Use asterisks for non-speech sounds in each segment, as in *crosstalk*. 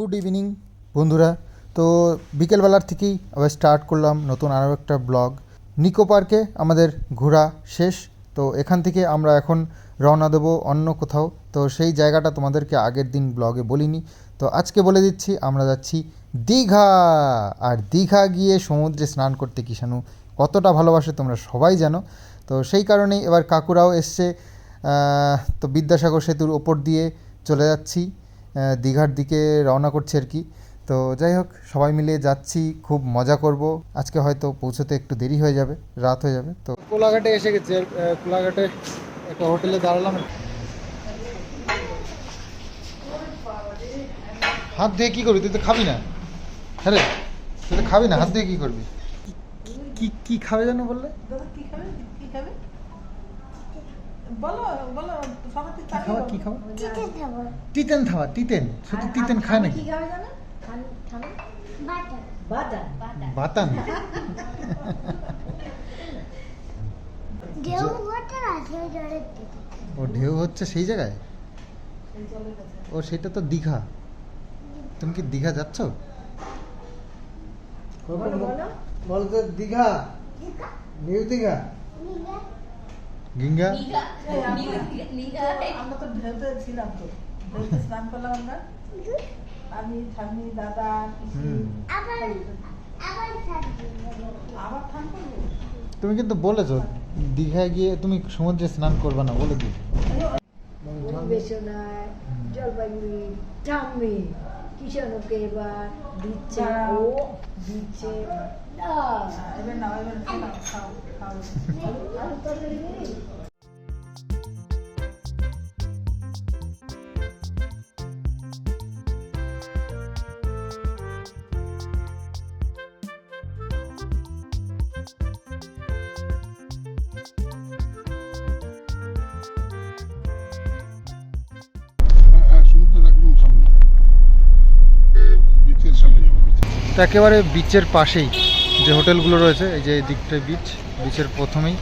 Good evening, বন্ধুরা। তো বিকেলবেলার থেকেই আবার স্টার্ট করলাম নতুন আরও একটা ব্লগ। নিকো পার্কে আমাদের ঘোরা শেষ। তো এখান থেকে আমরা এখন রওনা দেবো অন্য কোথাও। তো সেই জায়গাটা তোমাদেরকে আগের দিন ব্লগে বলিনি। তো আজকে বলে দিচ্ছি, আমরা যাচ্ছি দীঘা। আর দীঘা গিয়ে সমুদ্রে স্নান করতে কিষাণু কতটা ভালোবাসে তোমরা সবাই জানো। তো সেই কারণেই এবার কাকুরাও এসছে। তো বিদ্যাসাগর সেতুর ওপর দিয়ে চলে যাচ্ছি। দীঘার দিকে রওনা করছি আর কি। তো যাই হোক সবাই মিলে যাচ্ছি খুব মজা করব। আজকে হয়তো পৌঁছতে একটু দেরি হয়ে যাবে রাত হয়ে যাবে তো। কোলাঘাটে এসে গেছি কোলাঘাটে একটা হোটেলে দাঁড়ালাম হাত দিয়ে কি করবি? তুই তো খাবি না। হ্যাঁ রে তুই তো খাবি না হাত দিয়ে কি করবি? কি- কি কি খাবে যেন বললে? কি খাবে? কি খাবে? বলো বলো সবাই কি কি খাবার চিকেন খাব? তিতেন খাওয়া তিতেন শুধু তিতেন খায় নাকি? কি জানো? বাতান ঢেউ বাটার আছে ওই জলের ও ঢেউ হচ্ছে সেই জায়গায়? ও সেটা তো দীঘা। তুমি কি দীঘা যাচ্ছ? বলো দীঘা? নিউ দীঘা? গিঙ্গা? আমরা- আমরা তো ঢেউতে ছিলাম তো। ঢেউতে *laughs* স্নান করলাম আমরা। আমি ঠাম্মি দাদা আবার আবার থাকবে আবার ঠান করব? তুমি কিন্তু বলেছ দীঘায় গিয়ে তুমি সমুদ্রে স্নান করবে না বলে বেসনায় জলপাইগুড়ি ঠাম্মি কিষাণকে এবার দিচ্ছে ও দিচ্ছে। না এবার নাও এবার খাও। হ্যাঁ হ্যাঁ একেবারে বিচের পাশেই যে হোটেলগুলো রয়েছে এই যে এই দিকটায় বিচ বিচের প্রথমেই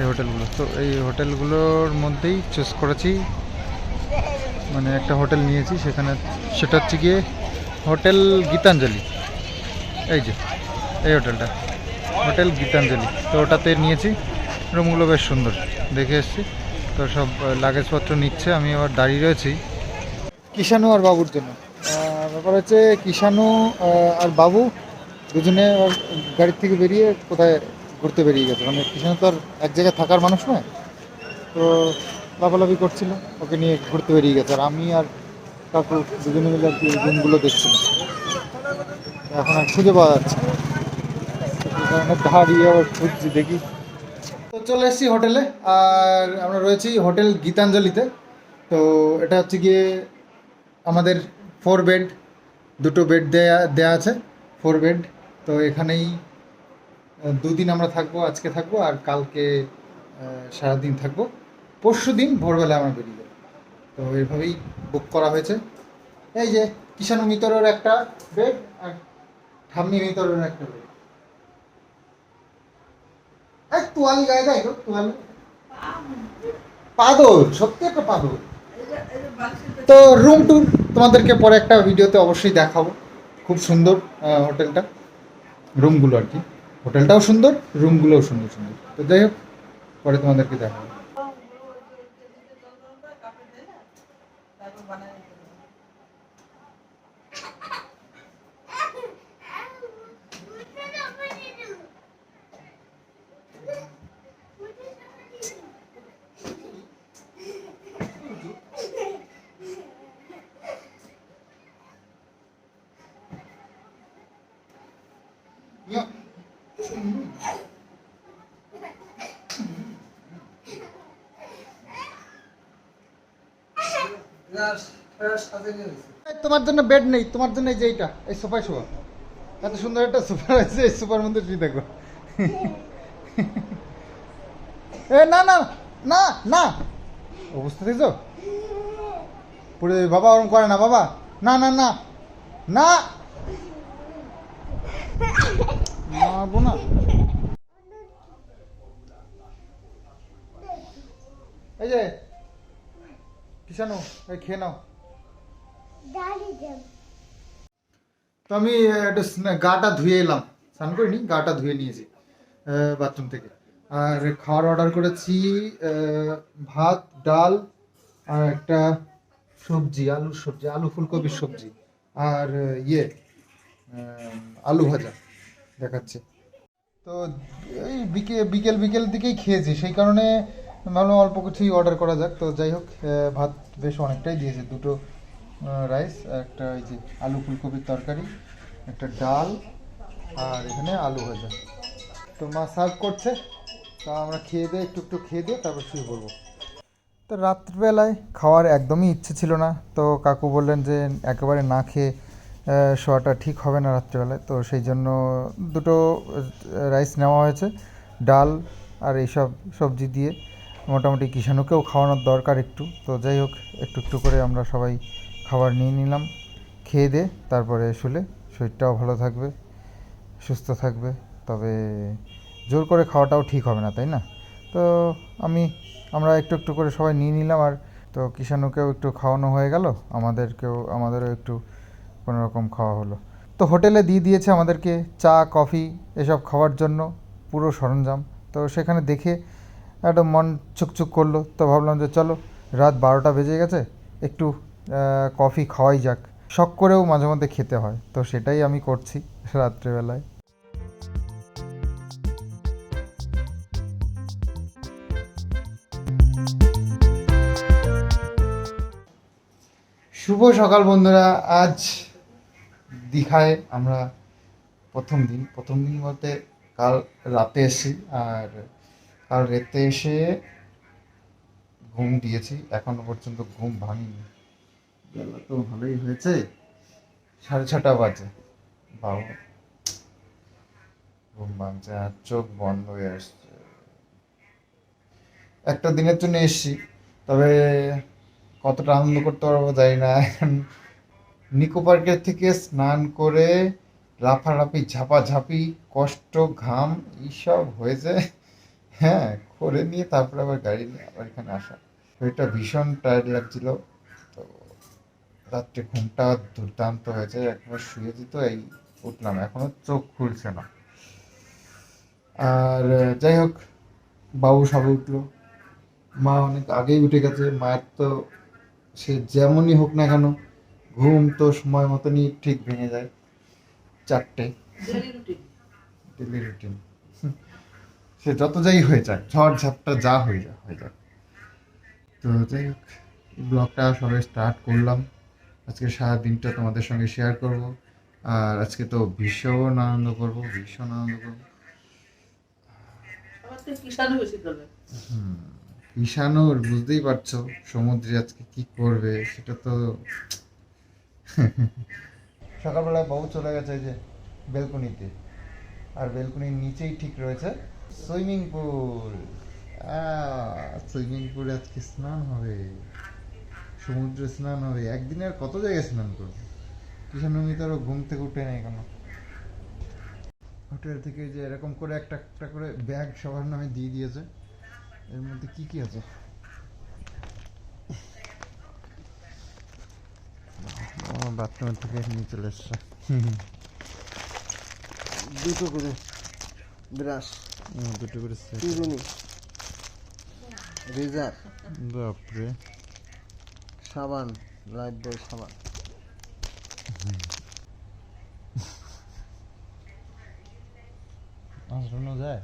এই হোটেলগুলো। তো এই হোটেলগুলোর মধ্যেই চুজ করেছি। মানে একটা হোটেল নিয়েছি, সেখানে সেটা হচ্ছে গিয়ে হোটেল গীতাঞ্জলি। এই যে, এই হোটেলটা। হোটেল গীতাঞ্জলি। তো ওটাতে নিয়েছি। রুমগুলো বেশ সুন্দর। দেখে এসেছি। তো সব লাগেজপত্র নিচ্ছে। আমি আবার দাঁড়িয়ে রয়েছি কিষাণু আর বাবুর জন্য। ব্যাপার হচ্ছে কিষানু আর বাবু দুজনে গাড়ির থেকে বেরিয়ে কোথায়? ঘুরতে বেরিয়ে গেছে। মানে কিষাণু তো আর এক জায়গায় থাকার মানুষ নয়। তো লাফালাফি করছিল, ওকে নিয়ে ঘুরতে বেরিয়ে গেছে। আর আমি আর কাকু দুজনে মিলে আর কি রুমগুলো দেখছিলাম। এখন আর খুঁজে পাওয়া যাচ্ছে। কারণে দাঁড়িয়ে আবার খুঁজছি, দেখি। তো চলে এসেছি হোটেলে, আর আমরা রয়েছি হোটেল গীতাঞ্জলিতে। তো এটা হচ্ছে গিয়ে আমাদের ফোর বেড দুটো বেড দেয়া দেয়া আছে ফোর বেড তো এখানেই দুদিন আমরা থাকব, আজকে থাকব আর কালকে সারাদিন থাকব। পরশু দিন ভোরবেলা আমরা বেরিয়ে যাব। তো এইভাবেই বুক করা হয়েছে। এই যে কিষাণু মিতরের একটা বেড আর ঠাম্মি মিতরের একটা বেড সত্যি একটা পাগল। তো রুম টুর তোমাদেরকে পরে একটা ভিডিওতে অবশ্যই দেখাবো। খুব সুন্দর হোটেলটা রুমগুলো আর কি। হোটেলটাও সুন্দর রুমগুলোও সুন্দর সুন্দর। তো যাই হোক পরে তোমাদেরকে দেখাবো। তারপর বানাই দিতে হবে। ইয়া। এই, তোমার জন্য বেড নেই, তোমার জন্য এই যে এইটা, এই সোফায় শোয়া। এত সুন্দর একটা সোফা আছে এই সোফার মধ্যে শুয়ে দেখো *laughs* এ না না না না। অবস্থা দেখছ? যাবে বাবা ওরম করে না, বাবা। না না না না। মারবো না। এই যে, কিষানু, এই খেয়ে নাও। তো আমি একটু গাটা ধুয়ে এলাম। স্নান করিনি, গাটা ধুয়ে নিয়েছি বাথরুম থেকে। আর খাওয়ার অর্ডার করেছি ভাত, ডাল, আর একটা সবজি, আলুর সবজি, আলু ফুলকপির সবজি, আর ইয়ে আলু ভাজা দেখাচ্ছে। তো, এই বিকেল বিকেল বিকেল দিকেই খেয়েছি, সেই কারণে ভালো অল্প কিছুই অর্ডার করা যাক। তো যাই হোক ভাত বেশ অনেকটাই দিয়েছে, দুটো রাইস একটা ওই যে আলু ফুলকপির তরকারি, একটা ডাল, আর এখানে আলু ভাজা। তো মা সার্ভ করছে। তা আমরা খেয়ে দিয়ে, একটু একটু খেয়ে দিয়ে তারপর শুয়ে পড়ব। তো রাত্রিবেলায় খাওয়ার একদমই ইচ্ছে ছিল না। তো কাকু বললেন যে একেবারে না খেয়ে শোয়াটা ঠিক হবে না রাত্রিবেলায়। তো সেই জন্য দুটো রাইস নেওয়া হয়েছে। ডাল আর এইসব সবজি দিয়ে। মোটামুটি কিষাণুকেও খাওয়ানোর দরকার একটু। তো যাই হোক, একটু একটু করে আমরা সবাই খাবার নিয়ে নিলাম, খেয়ে দিয়ে তারপরে শুলে শরীরটাও ভালো থাকবে, সুস্থ থাকবে। তবে জোর করে খাওয়াটাও ঠিক হবে না, তাই না? তো আমি, আমরা একটু একটু করে সবাই নিয়ে নিলাম আর তো কিষাণুকেও একটু খাওয়ানো হয়ে গেল, আমাদেরকেও, আমাদেরও একটু কোনো রকম খাওয়া হলো। তো হোটেলে দিয়ে দিয়েছে আমাদেরকে চা, কফি এসব খাওয়ার জন্য, পুরো সরঞ্জাম। তো সেখানে দেখে একটা মন চুকচুক করল, তো ভাবলাম যে চলো, রাত বারোটা বেজে গেছে, একটু কফি খাওয়াই যাক। শখ করেও মাঝে মধ্যে খেতে হয়, তো সেটাই আমি করছি রাত্রেবেলায়। শুভ সকাল বন্ধুরা, আজ দীঘায় আমরা প্রথম দিন। প্রথম দিন বলতে কাল রাতে এসেছি, আর কাল রাতে এসে ঘুম দিয়েছি, এখনও পর্যন্ত ঘুম ভাঙিনি। বেলা তো ভালোই হয়েছে। সাড়ে ছটা বাজে। বাবা ঘুম ভাঙছে আর চোখ বন্ধ হয়ে আসছে। একটা দিনের জন্য এসেছি, তবে কতটা আনন্দ করতে পারব জানি না। এখন নিকো পার্কের থেকে স্নান করে লাফালাফি ঝাপাঝাপি, কষ্ট, ঘাম, এইসব হয়েছে। হ্যাঁ করে নিয়ে তারপরে আবার গাড়ি নিয়ে আবার এখানে আসা। শরীরটা ভীষণ টায়ার্ড লাগছিল। রাত্রে ঘুমটা দুর্দান্ত হয়েছে একবার শুয়ে তো এই উঠলাম এখনও চোখ খুলছে না। আর যাই হোক বাবু সবে উঠল। মা অনেক আগেই উঠে গেছে মায়ের তো সে যেমনই হোক না কেন ঘুম তো সময় মতনই ঠিক ভেঙে যায়। চারটে। ডেলি রুটিন সে যত যাই হয়ে যায় ঝড় ঝাপটা যা হয়ে যায় হয়ে যায় তো যাই হোক ব্লগটা সবে স্টার্ট করলাম। আজকে সারা দিনটা তোমাদের সঙ্গে শেয়ার করব। আর আজকে তো ভীষণ আনন্দ করব ভীষণ আনন্দ করব। বুঝতেই পারছ সমুদ্রে আজকে কি করবে সেটা তো *laughs* সকালবেলায় বাবু চলে গেছে যে বেলকনিতে। আর বেলকনির নিচেই ঠিক রয়েছে সুইমিং পুল। সুইমিং পুলে আজকে স্নান হবে। সমুদ্রে স্নান হবে। একদিনে আর কত জায়গায় স্নান করবে? কিষানুমি তো আরও ঘুম থেকে উঠে নেই কেন? হোটেল থেকে যে এরকম করে একটা একটা করে ব্যাগ সবার নামে দিয়ে দিয়েছে। এর মধ্যে কি কি আছে? বাথরুমের থেকে নিয়ে চলে এসছে। দুটো করে ব্রাশ। দুটো করে। রেজার। বাপরে। সাবান লাইফ বয় সাবান আঁচড়ানো যায়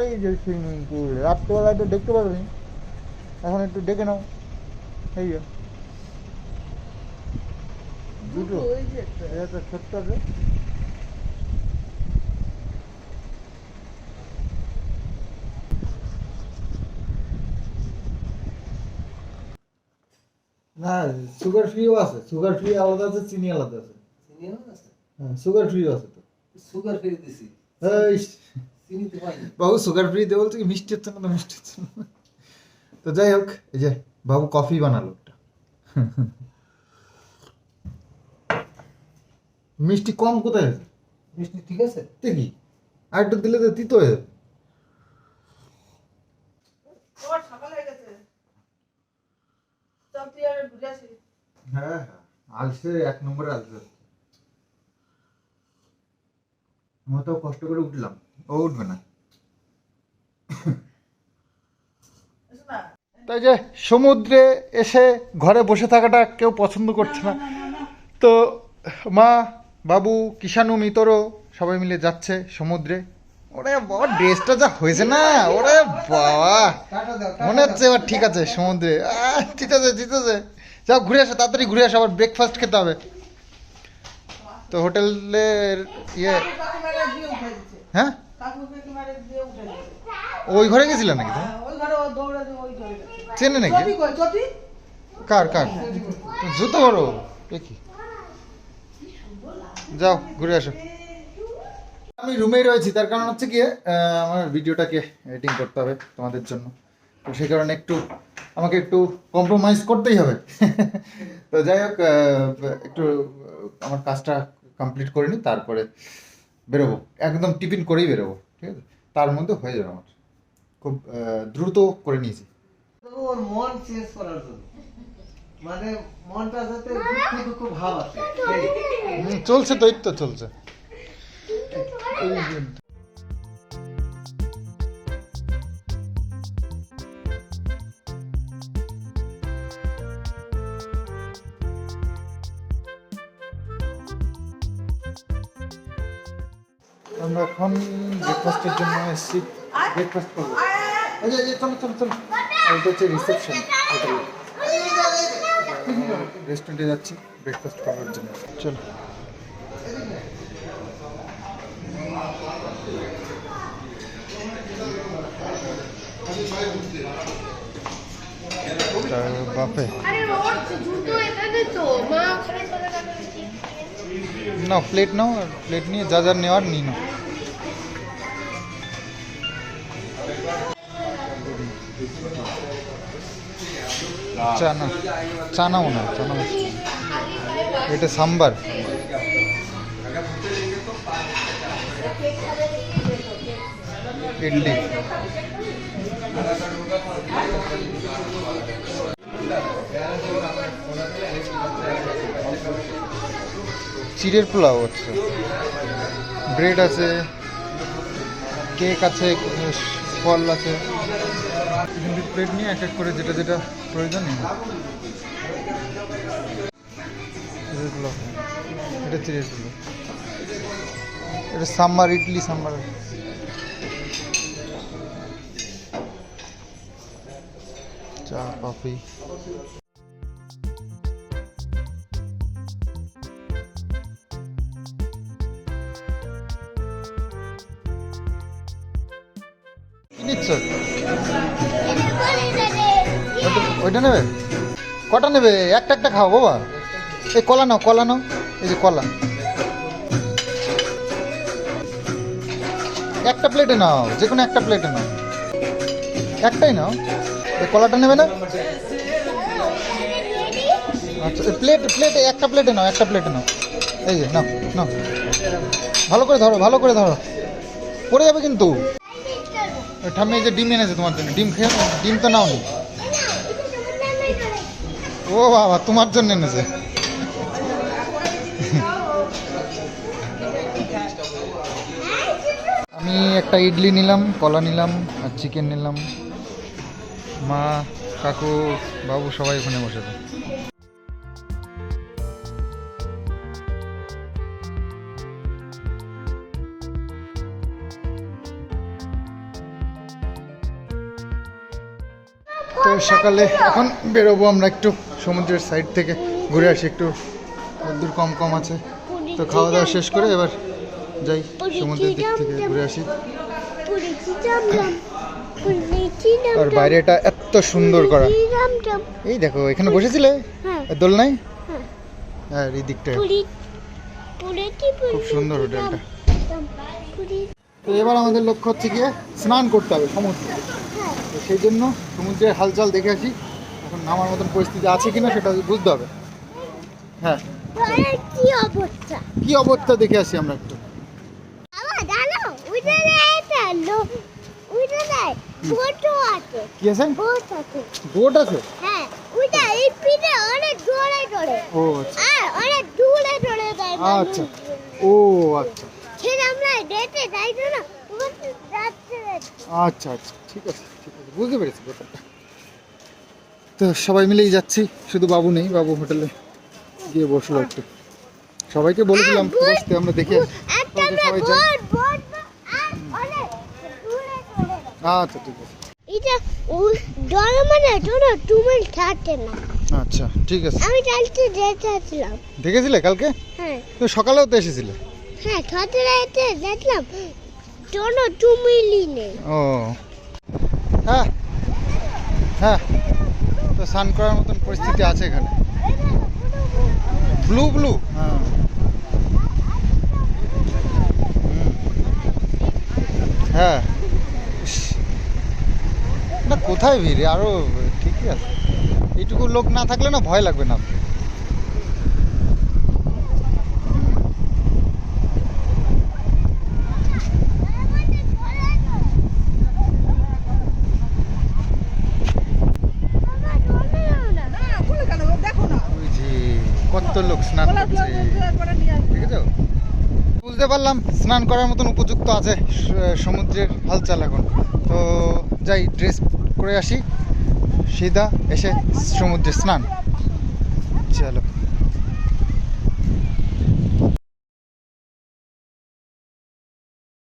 এই যে সুইমিং পুল রাত্রেবেলা একটু দেখতে পারবি এখন একটু ডেকে নাও। এই যে। দুটো। একটা। ছোট্ট আছে। না সুগার ফ্রিও আছে। সুগার ফ্রি আলাদা আছে চিনি আলাদা আছে। চিনি আলাদা আছে? হ্যাঁ সুগার ফ্রিও আছে তো। সুগার ফেলে দিছি। এই বাবু সুগার ফ্রি দিয়ে বলছে কি মিষ্টি হচ্ছে না মিষ্টি হচ্ছে না? তো যাই হোক এই যে বাবু কফি বানালো একটা। মিষ্টি কম কোথায় আছে? মিষ্টি ঠিক আছে? দেখি আর একটু দিলে তো তিতো হয়ে যাবে। হয়ে হ্যাঁ হ্যাঁ। আলসে এক নম্বরে আলসে। আমরা তো কষ্ট করে উঠলাম। ও উঠবে না। তাই যে সমুদ্রে এসে ঘরে বসে থাকাটা কেউ পছন্দ করছে না। তো মা বাবু কিষাণু মিতরও সবাই মিলে যাচ্ছে সমুদ্রে। ওরে বাবা ড্রেসটা যা হয়েছে না ওরে বাবা। মনে হচ্ছে এবার ঠিক আছে সমুদ্রে। আহ, ঠিক আছে ঠিক আছে। যাও ঘুরে আসো তাড়াতাড়ি ঘুরে আসো আবার ব্রেকফাস্ট খেতে হবে। তো হোটেলের ইয়ে হ্যাঁ? ওই ঘরে গেছিলে নাকি চেনে নাকি? কার কার? জুতো বড় কি? যাও, ঘুরে আসো। আমি রুমেই রয়েছি, তার কারণ হচ্ছে গিয়ে আমার ভিডিওটাকে এডিটিং করতে হবে তোমাদের জন্য। তো সেই কারণে একটু, আমাকে একটু কম্প্রোমাইজ করতেই হবে। *laughs* তো যাই হোক একটু, আমার কাজটা কমপ্লিট করে নিই তারপরে বেরোবো। একদম টিফিন করেই বেরোবো ঠিক আছে? তার মধ্যে হয়ে যাবে আমার। খুব দ্রুত করে নিয়েছি। ওর মন চেঞ্জ করার জন্য। মানে মনটা যাতে দুঃখ দুঃখ ভাব আছে হুম, চলছে তো চলছে। এখন ব্রেকফাস্টের জন্য এসেছি ব্রেকফাস্ট করব এই যে এই যে, চলো চলো চলো এটা হচ্ছে রিসেপশন হোটেল রেস্টুরেন্টে যাচ্ছি ব্রেকফাস্ট করার জন্য চলো বাপে আরে ওর জুতো এখানে তো মা ওখানে চলে গেছে নাও প্লেট নাও আর প্লেট নিয়ে যা যা নেওয়ার নিয়ে নাও চানা চানা মনে হয় চানা এটা সাম্বার। ইডলি। চিড়ের পোলাও হচ্ছে। ব্রেড আছে, কেক আছে, ফল আছে। কিন্তু প্লেট নিয়ে এক এক করে যেটা যেটা প্রয়োজন এটা পোলাও এটা সাম্বার, ইডলি সাম্বার। চা, কফি। ওইটা- নেবে? কটা নেবে? একটা একটা খাও বাবা। এই কলা নাও কলা নাও। এই যে কলা। একটা প্লেটে নাও যে কোনো একটা প্লেটে নাও। একটাই নাও। এই কলাটা নেবে না? আচ্ছা প্লেট প্লেটে একটা প্লেটে নাও, একটা প্লেটে নাও। এই যে, নাও নাও। ভালো করে ধরো, ভালো করে ধরো। পড়ে যাবে কিন্তু। ঠাম্মি, এই যে ডিম এনেছে তোমার জন্য। ডিম খেয়ে। ডিম তো নাও নি ও বাবা, তোমার জন্য এনেছে। আমি একটা ইডলি নিলাম, কলা নিলাম, আর চিকেন নিলাম। মা, কাকু, বাবু সবাই ওখানে বসেছে তো সকালে এখন বেরোবো আমরা একটু। সমুদ্রের সাইড থেকে ঘুরে আসি একটু রোদ্দুর কম কম আছে। তো খাওয়া দাওয়া শেষ করে এবার যাই সমুদ্রের দিক থেকে ঘুরে আসি। আর বাইরেটা এত সুন্দর করা। এই দেখো এখানে বসেছিলে? হ্যাঁ। দোল নাই? হ্যাঁ। হ্যাঁ এই দিকটা খুব সুন্দর হোটেলটা। তো এবার আমাদের লক্ষ্য হচ্ছে গিয়ে স্নান করতে হবে সমুদ্রে। সেই জন্য সমুদ্রের হালচাল দেখে আসি। এখন নামার মতন পরিস্থিতি আছে কিনা সেটা বুঝতে হবে। হ্যাঁ। কি অবস্থা? কি অবস্থা দেখে আসি আমরা একটু। কি আছে? বোট আছে। হ্যাঁ ওইটা এই পিঠে অনেক জোরে জোরে ও আচ্ছা। আর অনেক দূরে দূরে যায় আচ্ছা। ও আচ্ছা। সেটা আমরা ডেটে যাই না আচ্ছা আচ্ছা। ঠিক আছে ঠিক আছে। বুঝতে পেরেছি ব্যাপারটা। তো সবাই মিলেই যাচ্ছি শুধু বাবু নেই বাবু হোটেলে গিয়ে বসল একটু। সবাইকে বলেছিলাম বসতে আমরা দেখে। সবাই যাই। আচ্ছা ঠিক আছে। এটা মানে থাকে না। আচ্ছা ঠিক আছে। আমি কালকে দেখেছিলাম দেখেছিলে কালকে? হ্যাঁ। তো সকালেও তো এসেছিলে? হ্যাঁ দেখলাম ও। হ্যাঁ হ্যাঁ। তো স্নান করার মতন পরিস্থিতি আছে এখানে। ব্লু ব্লু হ্যাঁ হ্যাঁ। না, কোথায় ভিড়? আরও ঠিকই আছে। এইটুকু লোক না থাকলে না ভয় লাগবে না না খুলে কেন দেখো না ওই যে কত লোক স্নান করছে করে নিয়ে আসবে বুঝতে পারলাম, স্নান করার মতন উপযুক্ত আছে সমুদ্রের হালচাল এখন। তো যাই ড্রেস করে আসি। সিধা এসে সমুদ্রে স্নান। চলো।